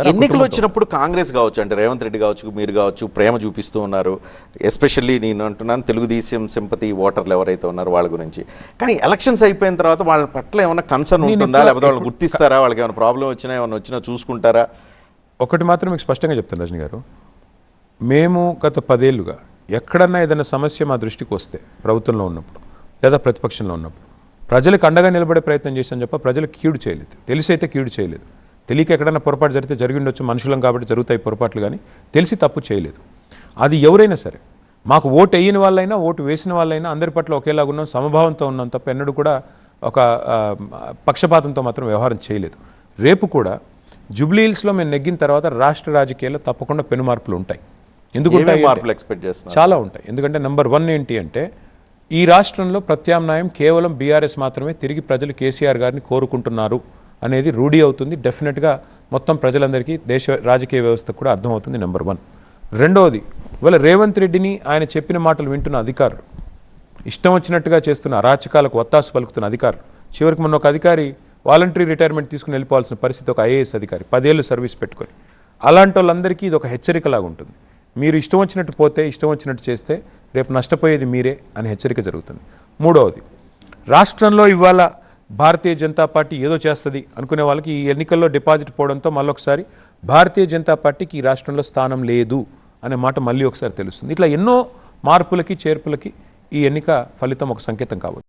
ఎన్నికలు. వచ్చినప్పుడు కాంగ్రెస్ కావచ్చు అంటే రేవంత్ రెడ్డి కావచ్చు మీరు కావచ్చు ప్రేమ చూపిస్తూ ఉన్నారు. ఎస్పెషల్లీ నేను అంటున్నాను తెలుగుదేశం సింపతి ఓటర్లు ఎవరైతే ఉన్నారో వాళ్ళ గురించి. కానీ ఎలక్షన్స్ అయిపోయిన తర్వాత వాళ్ళ పట్ల ఏమైనా కన్సర్న్ ఉంటుందా? లేకపోతే వాళ్ళు గుర్తిస్తారా? వాళ్ళకి ఏమైనా ప్రాబ్లం వచ్చినా ఏమైనా వచ్చినా చూసుకుంటారా? ఒకటి మాత్రం మీకు స్పష్టంగా చెప్తాను రజనీ గారు. మేము గత పదేళ్ళుగా ఎక్కడన్నా ఏదైనా సమస్య మా దృష్టికి వస్తే ప్రభుత్వంలో ఉన్నప్పుడు లేదా ప్రతిపక్షంలో ఉన్నప్పుడు ప్రజలకు అండగా నిలబడే ప్రయత్నం చేశాను చెప్ప ప్రజలకు కీడు చేయలేదు. తెలిసి అయితే కీడు చేయలేదు. తెలియక ఎక్కడన్నా పొరపాటు జరిగితే జరిగి ఉండొచ్చు మనుషులం కాబట్టి జరుగుతాయి పొరపాట్లు కానీ తెలిసి తప్పు చేయలేదు. అది ఎవరైనా సరే మాకు ఓటు వేయని వాళ్ళైనా ఓటు వేసిన వాళ్ళైనా అందరి పట్ల ఒకేలాగా ఉన్నాం సమభావంతో ఉన్నాం తప్ప ఎన్నడూ కూడా ఒక పక్షపాతంతో మాత్రం వ్యవహారం చేయలేదు. రేపు కూడా జూబ్లీహిల్స్లో మేము నెగ్గిన తర్వాత రాష్ట్ర రాజకీయాల్లో తప్పకుండా పెను మార్పులు ఉంటాయి. ఎందుకు ఏమేమి ఉంటాయి అంటే- మార్పులు ఎక్స్పెక్ట్ చాలా ఉంటాయి. ఎందుకంటే నెంబర్ వన్ ఏంటి అంటే ఈ రాష్ట్రంలో ప్రత్యామ్నాయం కేవలం బీఆర్ఎస్ మాత్రమే తిరిగి ప్రజలు కేసీఆర్ గారిని కోరుకుంటున్నారు. అనేది రూఢి అవుతుంది. డెఫినెట్గా మొత్తం ప్రజలందరికీ దేశ రాజకీయ వ్యవస్థకు కూడా అర్థమవుతుంది నెంబర్ వన్ రెండవది ఇవాళ రేవంత్ రెడ్డిని ఆయన చెప్పిన మాటలు వింటున్న అధికారులు ఇష్టం వచ్చినట్టుగా చేస్తున్న అరాచకాలకు ఒత్తాసు పలుకుతున్న అధికారులు చివరికి మొన్న ఒక అధికారి వాలంటరీ రిటైర్మెంట్ తీసుకుని వెళ్ళిపోవాల్సిన పరిస్థితి ఒక ఐఏఎస్ అధికారి పదేళ్ళు సర్వీస్ పెట్టుకొని. అలాంటి వాళ్ళందరికీ ఇది ఒక హెచ్చరికలాగా ఉంటుంది. మీరు ఇష్టం వచ్చినట్టు పోతే ఇష్టం వచ్చినట్టు చేస్తే రేపు నష్టపోయేది మీరే అని హెచ్చరిక జరుగుతుంది. మూడవది రాష్ట్రంలో ఇవాళ భారతీయ జనతా పార్టీ ఏదో చేస్తుంది అనుకునే వాళ్ళకి ఈ ఎన్నికల్లో డిపాజిట్ పోవడంతో మళ్ళొకసారి భారతీయ జనతా పార్టీకి ఈ రాష్ట్రంలో స్థానం లేదు అనే మాట మళ్ళీ ఒకసారి తెలుస్తుంది. ఇట్లా ఎన్నో మార్పులకి చేర్పులకి ఈ ఎన్నిక ఫలితం ఒక సంకేతం కావచ్చు.